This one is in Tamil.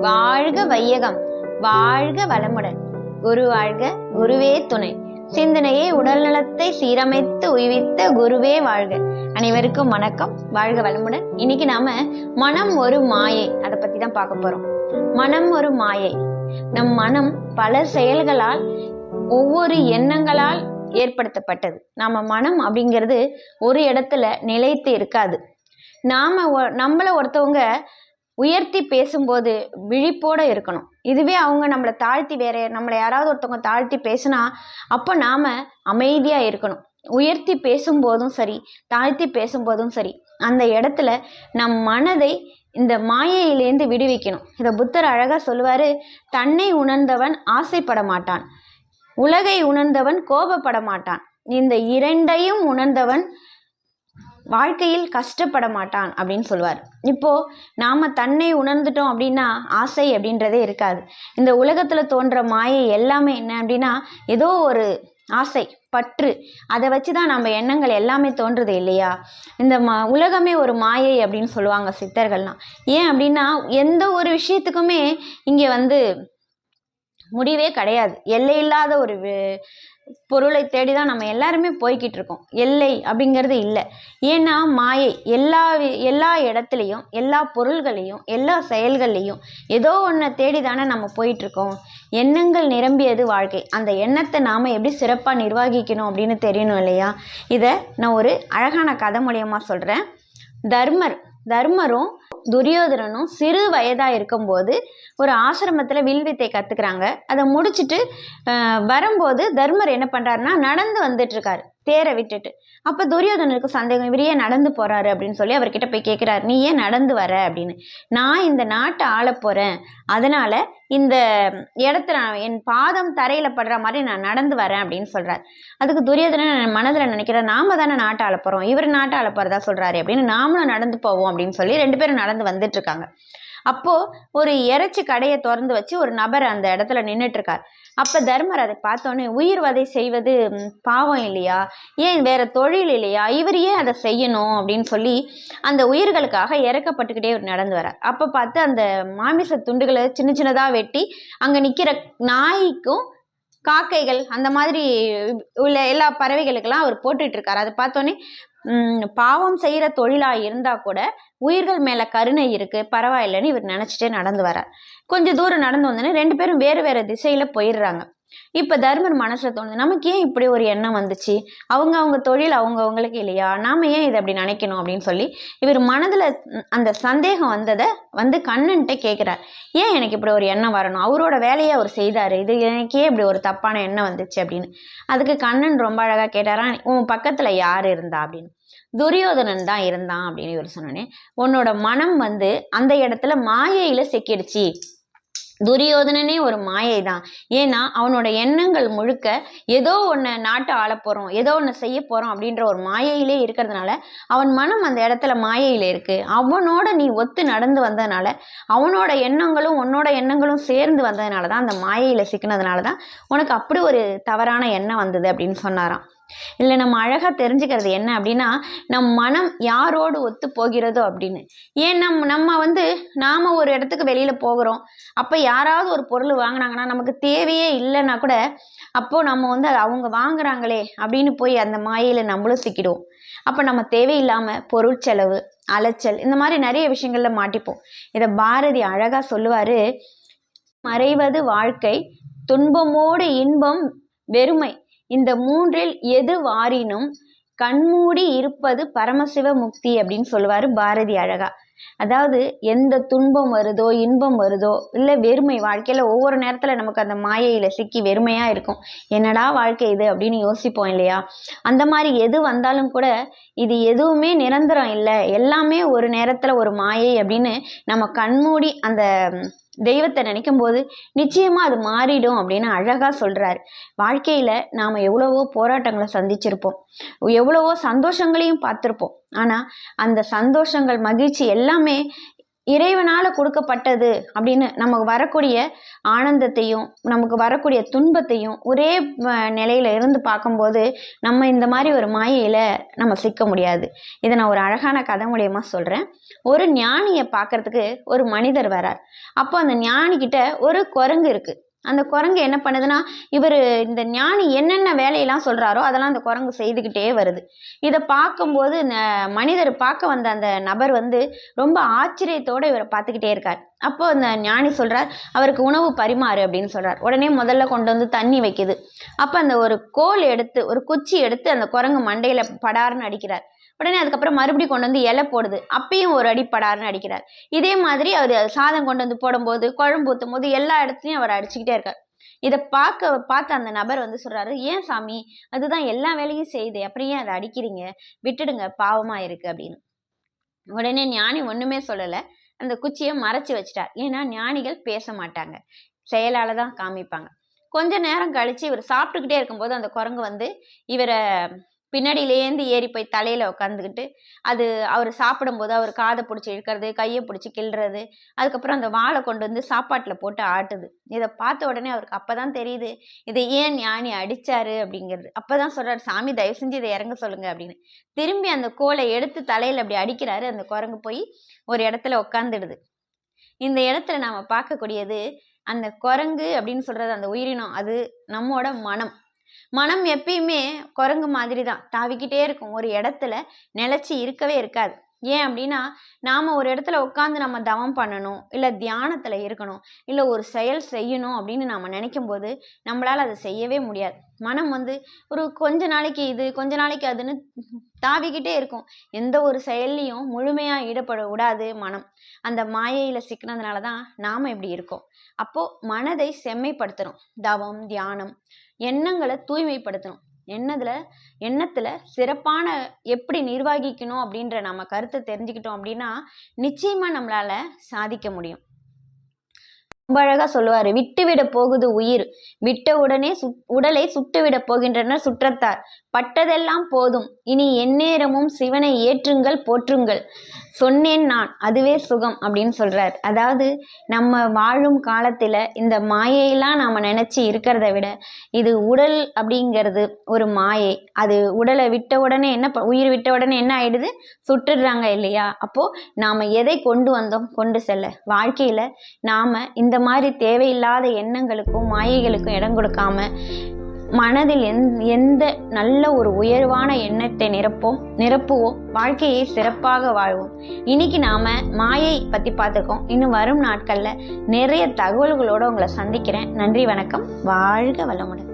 வாழ்க வையகம் வாழ்க வளமுடன். குரு வாழ்க குருவே துணை. சிந்தனையை உடல் நலத்தை சீரமைத்து உய்வித்த குருவே வாழ்க. அனைவருக்கும் வணக்கம் வாழ்க வளமுடன். இன்னைக்கு நாம மனம் ஒரு மாயை அதை பத்தி தான் பார்க்க போறோம். மனம் ஒரு மாயை. நம் மனம் பல செயல்களால் ஒவ்வொரு எண்ணங்களால் ஏற்படுத்தப்பட்டது. நாம மனம் அப்படிங்கிறது ஒரு இடத்துல நிலைத்து இருக்காது. நாம ஒ- நம்மள ஒருத்தவங்க உயர்த்தி பேசும்போது விழிப்போடு இருக்கணும். இதுவே அவங்க நம்மளை தாழ்த்தி வேற நம்மளை யாராவது ஒருத்தவங்க தாழ்த்தி பேசுனா அப்போ நாம் அமைதியாக இருக்கணும். உயர்த்தி பேசும்போதும் சரி தாழ்த்தி பேசும்போதும் சரி அந்த இடத்துல நம் மனதை இந்த மாயையிலேருந்து விடுவிக்கணும். இதை புத்தர் அழகாக சொல்லுவார் தன்னை உணர்ந்தவன் ஆசைப்பட மாட்டான் உலகை உணர்ந்தவன் கோபப்பட மாட்டான். இந்த இரண்டையும் உணர்ந்தவன் வாழ்க்கையில் கஷ்டப்பட மாட்டான் அப்படின்னு சொல்லுவார். இப்போது நாம் தன்னை உணர்ந்துட்டோம் அப்படின்னா ஆசை அப்படின்றதே இருக்காது. இந்த உலகத்தில் தோன்ற மாயை எல்லாமே என்ன அப்படின்னா ஏதோ ஒரு ஆசை பற்று. அதை வச்சு தான் நம்ம எண்ணங்கள் எல்லாமே தோன்றுது இல்லையா? இந்த மா உலகமே ஒரு மாயை அப்படின்னு சொல்லுவாங்க சித்தர்கள்லாம். ஏன் அப்படின்னா எந்த ஒரு விஷயத்துக்குமே இங்கே வந்து முடிவே கிடையாது. எல்லை இல்லாத ஒரு பொருளை தேடி தான் நம்ம எல்லாருமே போய்கிட்டு இருக்கோம் எல்லை அப்படிங்கிறது இல்லை. ஏன்னா மாயை எல்லா வி- எல்லா இடத்துலையும் எல்லா பொருள்களையும் எல்லா செயல்கள்லையும் ஏதோ ஒன்றை தேடி தானே நம்ம போயிட்டுருக்கோம் எண்ணங்கள் நிரம்பியது வாழ்க்கை. அந்த எண்ணத்தை நாம் எப்படி சிறப்பாக நிர்வகிக்கணும் அப்படின்னு தெரியணும் இல்லையா? இதை நான் ஒரு அழகான கதை மூலியமாக சொல்கிறேன் தர்மர் தர்மரும் துரியோதனனும் சிறு வயதாக இருக்கும்போது ஒரு ஆசிரமத்தில் வில்வித்தை கற்றுக்குறாங்க அதை முடிச்சுட்டு வரும்போது தர்மர் என்ன பண்ணுறாருன்னா நடந்து வந்துட்டுருக்காரு தேரை விட்டுட்டு. அப்போ துரியோதனருக்கு சந்தேகம் இவர் ஏன் நடந்து போகிறாரு அப்படின்னு சொல்லி அவர்கிட்ட போய் கேட்குறாரு நீ ஏன் நடந்து வர? அப்படின்னு. நான் இந்த நாட்டை ஆளப் போகிறேன் அதனால் இந்த இடத்துல நான் என் பாதம் தரையில் படுற மாதிரி நான் நடந்து வரேன் அப்படின்னு சொல்கிறார் அதுக்கு துரியோதனன் மனதில் நினைக்கிற நாம தானே நாட்டை ஆள போகிறோம் இவர் நாட்டை ஆள போகிறதா சொல்கிறாரு அப்படின்னு நாமளும் நடந்து போவோம் அப்படின்னு சொல்லி ரெண்டு பேரும் நடந்து வந்துட்டுருக்காங்க அப்போது ஒரு இறைச்சி கடையை திறந்து வச்சு ஒரு நபர் அந்த இடத்துல நின்றுட்டுருக்கார் அப்போ தர்மர் அதை பார்த்தோன்னே உயிர் வதை செய்வது பாவம் இல்லையா? ஏன் வேறு தொழில் இல்லையா? இவர் ஏன் அதை செய்யணும்? அப்படின்னு சொல்லி அந்த உயிர்களுக்காக இறக்கப்பட்டுக்கிட்டே ஒரு நடந்து வரார். அப்போ பார்த்து அந்த மாமிச துண்டுகளை சின்ன சின்னதாக வெட்டி அங்கே நிற்கிற நாய்க்கும் காக்கைகள் அந்த மாதிரி உள்ள எல்லா பறவைகளுக்கெல்லாம் அவர் போட்டுட்டு இருக்காரு அதை பார்த்தோன்னே பாவம் செய்கிற தொழிலாக இருந்தால் கூட உயிர்கள் மேலே கருணை இருக்குது பரவாயில்லைன்னு இவர் நினச்சிட்டே நடந்து வரார் கொஞ்சம் தூரம் நடந்து வந்தோடனே ரெண்டு பேரும் வேறு வேறு திசையில் போயிடுறாங்க. இப்ப தர்மர் மனசுல தோணுது நமக்கு ஏன் இப்படி ஒரு எண்ணம் வந்துச்சு? அவங்க அவங்க தொழில் அவங்க அவங்களுக்கு இல்லையா? நாம ஏன் இதை அப்படி நினைக்கணும் அப்படின்னு சொல்லி இவர் மனதுல அந்த சந்தேகம் வந்ததை வந்து கண்ணன்ட்ட கேட்குறார் ஏன் எனக்கு இப்படி ஒரு எண்ணம் வரணும்? அவரோட வேலையை அவர் செய்தாரு. இது எனக்கே இப்படி ஒரு தப்பான எண்ணம் வந்துச்சு அப்படின்னு. அதுக்கு கண்ணன் ரொம்ப அழகா கேட்டாரா உன் பக்கத்துல யார் இருந்தா? அப்படின்னு. துரியோதனன் தான் இருந்தான் அப்படின்னு இவர் சொன்னோன்னே உன்னோட மனம் வந்து அந்த இடத்துல மாயையில் சிக்கிடுச்சு. துரியோதனனே ஒரு மாயை தான் ஏன்னா அவனோட எண்ணங்கள் முழுக்க ஏதோ ஒன்று நாட்டை ஆளப் போகிறோம் ஏதோ ஒன்று செய்ய போகிறோம் அப்படின்ற ஒரு மாயையிலே இருக்கிறதுனால அவன் மனம் அந்த இடத்துல மாயையில் இருக்குது அவனோட நீ ஒத்து நடந்து வந்ததுனால அவனோட எண்ணங்களும் உன்னோட எண்ணங்களும் சேர்ந்து வந்ததுனால தான் அந்த மாயையில் சிக்கினதுனால தான் உனக்கு அப்படி ஒரு தவறான எண்ணம் வந்தது அப்படின்னு சொன்னாராம். இல்லை நம்ம அழகாக தெரிஞ்சுக்கிறது என்ன அப்படின்னா நம் மனம் யாரோடு ஒத்து போகிறதோ அப்படின்னு. ஏன் நம் நம்ம வந்து நாம் ஒரு இடத்துக்கு வெளியில் போகிறோம். அப்போ யாராவது ஒரு பொருள் வாங்கினாங்கன்னா நமக்கு தேவையே இல்லைன்னா கூட அப்போது நம்ம வந்து அது அவங்க வாங்குறாங்களே அப்படின்னு போய் அந்த மாயையில் நம்மளும் சிக்கிடுவோம். அப்போ நம்ம தேவையில்லாமல் பொருள் செலவு அலைச்சல் இந்த மாதிரி நிறைய விஷயங்களில் மாட்டிப்போம். இதை பாரதி அழகாக சொல்லுவார் மறைவது வாழ்க்கை துன்பமோடு இன்பம் வெறுமை. இந்த மூன்றில் எது வாரினும் கண்மூடி இருப்பது பரமசிவ முக்தி அப்படின்னு சொல்லுவார் பாரதி அழகா. அதாவது எந்த துன்பம் வருதோ இன்பம் வருதோ இல்லை வெறுமை வாழ்க்கையில் ஒவ்வொரு நேரத்தில் நமக்கு அந்த மாயையில் சிக்கி வெறுமையாக இருக்கும். என்னடா வாழ்க்கை இது அப்படின்னு யோசிப்போம் இல்லையா? அந்த மாதிரி எது வந்தாலும் கூட இது எதுவுமே நிரந்தரம் இல்லை. எல்லாமே ஒரு நேரத்தில் ஒரு மாயை அப்படின்னு நம்ம கண்மூடி அந்த தெய்வத்தை நினைக்கும் போது நிச்சயமாக அது மாறிடும் அப்படின்னு அழகாக சொல்கிறாரு வாழ்க்கையில் நாம் எவ்வளவோ போராட்டங்களை சந்திச்சிருப்போம். எவ்வளவோ சந்தோஷங்களையும் பார்த்துருப்போம். ஆனால் அந்த சந்தோஷங்கள் மகிழ்ச்சி எல்லாமே இறைவனால் கொடுக்கப்பட்டது அப்படின்னு நமக்கு வரக்கூடிய ஆனந்தத்தையும் நமக்கு வரக்கூடிய துன்பத்தையும் ஒரே நிலையில் நிலையில இருந்து பார்க்கும்போது நம்ம இந்த மாதிரி ஒரு மாயையில் நம்ம சிக்க முடியாது. இதை நான் ஒரு அழகான கதை மூலியமாக சொல்கிறேன் ஒரு ஞானியை பார்க்கறதுக்கு ஒரு மனிதர் வரார். அப்போ அந்த ஞானிக்கிட்ட ஒரு குரங்கு இருக்குது அந்த குரங்கு என்ன பண்ணுதுன்னா இவர் இந்த ஞானி என்னென்ன வேலையெல்லாம் சொல்கிறாரோ அதெல்லாம் அந்த குரங்கு செய்துக்கிட்டே வருது. இதை பார்க்கும்போது ந- மனிதர் பார்க்க வந்த அந்த நபர் வந்து ரொம்ப ஆச்சரியத்தோடு இவரை பார்த்துக்கிட்டே இருக்கார். அப்போது அந்த ஞானி சொல்கிறார் அவருக்கு உணவு பரிமாறு அப்படின்னு சொல்கிறார் உடனே முதல்ல கொண்டு வந்து தண்ணி வைக்குது. அப்போ அந்த ஒரு கோல் எடுத்து ஒரு குச்சி எடுத்து அந்த குரங்கு மண்டையில் படார்னு அடிக்கிறார். உடனே அதுக்கப்புறம் மறுபடியும் கொண்டு வந்து இலை போடுது. அப்பயும் ஒரு அடி அடிக்கிறார். இதே மாதிரி அவர் சாதம் கொண்டு வந்து போடும்போது குழம்பு ஊற்றும் போது எல்லா இடத்துலையும் அவர் அடிச்சுக்கிட்டே இருக்கார். இதை பார்க்க பார்த்த அந்த நபர் வந்து சொல்றாரு ஏன் சாமி அதுதான் எல்லா வேலையும் செய்யுது அப்புறம் ஏன் அதை அடிக்கிறீங்க? விட்டுடுங்க பாவமா இருக்கு அப்படின்னு. உடனே ஞானி ஒண்ணுமே சொல்லல. அந்த குச்சியை மறைச்சு வச்சிட்டார். ஏன்னா ஞானிகள் பேச மாட்டாங்க. செயலால தான் காமிப்பாங்க. கொஞ்ச நேரம் கழிச்சு இவர் சாப்பிட்டுக்கிட்டே இருக்கும்போது அந்த குரங்கு வந்து இவரை பின்னாடியிலேருந்து ஏறி போய் தலையில் உட்காந்துக்கிட்டு அது அவர் சாப்பிடும்போது அவர் காதை பிடிச்சி இழுக்கிறது கையை பிடிச்சி கிள்றது அதுக்கப்புறம் அந்த வாழை கொண்டு வந்து சாப்பாட்டில் போட்டு ஆட்டுது. இதை பார்த்த உடனே அவருக்கு அப்போ தான் தெரியுது இதை ஏன் ஞானி அடித்தாரு அப்படிங்கிறது. அப்போ தான் சொல்கிறார் சாமி தயவு செஞ்சு இதை இறங்க சொல்லுங்க அப்படின்னு. திரும்பி அந்த கோலை எடுத்து தலையில் அப்படி அடிக்கிறாரு அந்த குரங்கு போய் ஒரு இடத்துல உட்காந்துடுது இந்த இடத்துல நாம் பார்க்கக்கூடியது அந்த குரங்கு அப்படின்னு சொல்கிறது அந்த உயிரினம் அது நம்மோட மனம். மனம் எப்பயுமே குரங்கு மாதிரி தான் தாவிக்கிட்டே இருக்கும். ஒரு இடத்துல நிலைச்சி இருக்கவே இருக்காது. ஏன் அப்படின்னா நாம ஒரு இடத்துல உட்காந்து நம்ம தவம் பண்ணணும் இல்லை தியானத்தில் இருக்கணும் இல்லை ஒரு செயல் செய்யணும் அப்படின்னு நாம் நினைக்கும் போது நம்மளால அதை செய்யவே முடியாது. மனம் வந்து ஒரு கொஞ்ச நாளைக்கு இது கொஞ்ச நாளைக்கு அதுன்னு தாவிக்கிட்டே இருக்கும். எந்த ஒரு செயல்லையும் முழுமையாக ஈடுபட விடாது மனம். அந்த மாயையில் சிக்கினதுனால தான் நாம இப்படி இருக்கோம். அப்போ மனதை செம்மைப்படுத்தணும். தவம் தியானம் எண்ணங்களை தூய்மைப்படுத்தணும். எண்ணத்தில் எண்ணத்தில் சிறப்பான எப்படி நிர்வகிக்கணும் அப்படின்ற நம்ம கருத்தை தெரிஞ்சுக்கிட்டோம் அப்படின்னா நிச்சயமாக நம்மளால சாதிக்க முடியும். ரொம்ப அழகாக சொல்லுவார் விட்டுவிட போகுது உயிர். விட்ட உடனே சு உடலை சுட்டுவிட போகின்றனர் சுற்றத்தார். பட்டதெல்லாம் போதும். இனி எந்நேரமும் சிவனை ஏற்றுங்கள் போற்றுங்கள். சொன்னேன் நான் அதுவே சுகம் அப்படின்னு சொல்றார். அதாவது நம்ம வாழும் காலத்துல இந்த மாயையெல்லாம் நாம நினைச்சு இருக்கிறத விட இது உடல் அப்படிங்கிறது ஒரு மாயை. அது உடலை விட்ட உடனே என்ன ப- உயிர் விட்ட உடனே என்ன ஆயிடுது? சுட்டுடுறாங்க இல்லையா? அப்போ நாம எதை கொண்டு வந்தோம்? கொண்டு செல்ல. வாழ்க்கையில நாம இந்த மாதிரி தேவையில்லாத எண்ணங்களுக்கும் மாயைகளுக்கும் இடம் கொடுக்காம மனதில் எந் எந்த நல்ல ஒரு உயர்வான எண்ணத்தை நிரப்போம் நிரப்புவோம் வாழ்க்கையை சிறப்பாக வாழ்வோம். இன்னைக்கு நாம மாயை பத்தி பார்த்துருக்கோம். இன்னும் வரும் நாட்களில் நிறைய தகவல்களோடு உங்களை சந்திக்கிறேன். நன்றி வணக்கம். வாழ்க வளமுடன்.